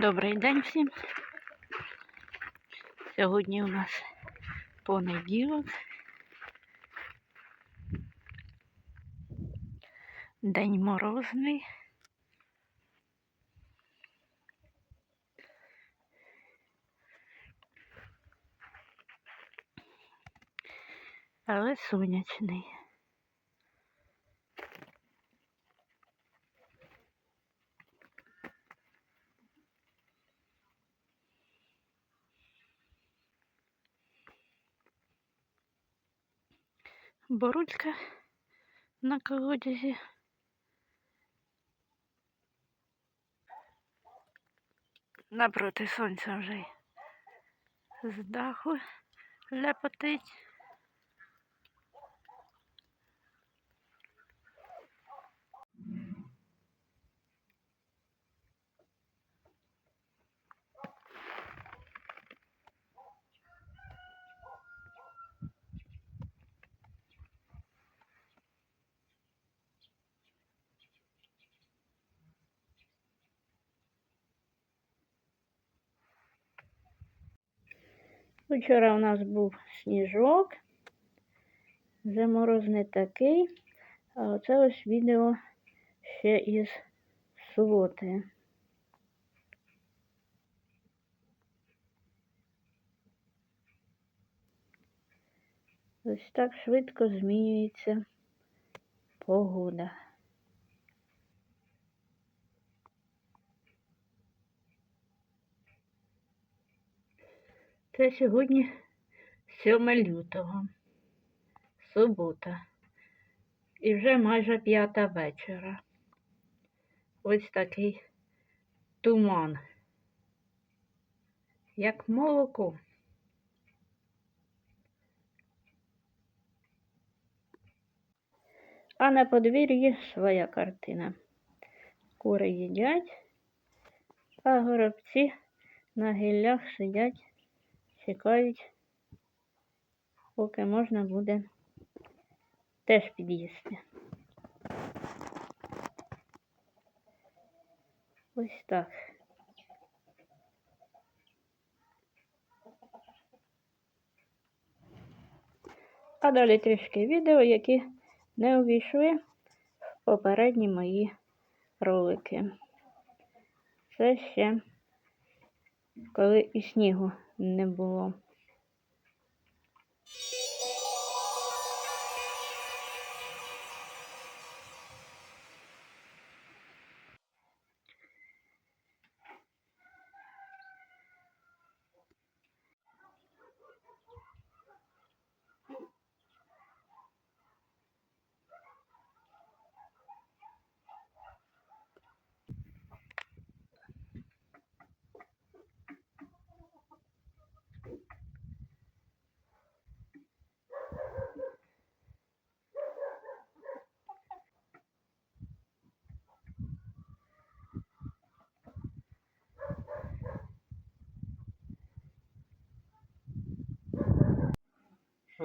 Добрий день всім. Сьогодні у нас понеділок. День морозний. Але сонячний. Борулька на колодязі. Напроти сонця вже з даху ляпотить. Вчора у нас був сніжок. Вже мороз не такий. А оце ось відео ще із суботи. Ось так швидко змінюється погода. Це сьогодні 7 лютого, субота. І вже майже п'ята вечора. Ось такий туман, як молоко. А на подвір'ї своя картина. Кури їдять, а горобці на гіллях сидять чекають, поки можна буде теж під'їсти. Ось так. А далі трішки відео, які не увійшли в попередні мої ролики. Це ще коли і снігу не було.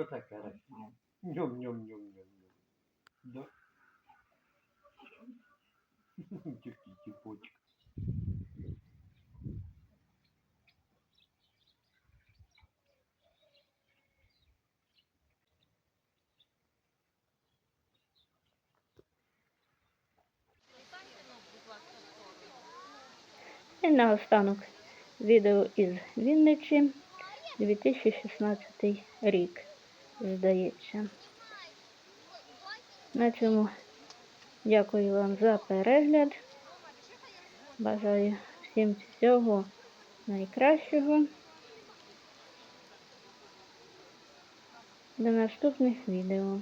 Що таке рахне? Ньом-ньом-ньом-ньом-ньом. Да? Тільки тіпочка. І наостанок відео із Вінничі 2016 рік, здається. На цьому дякую вам за перегляд. Бажаю всім всього найкращого. До наступних відео.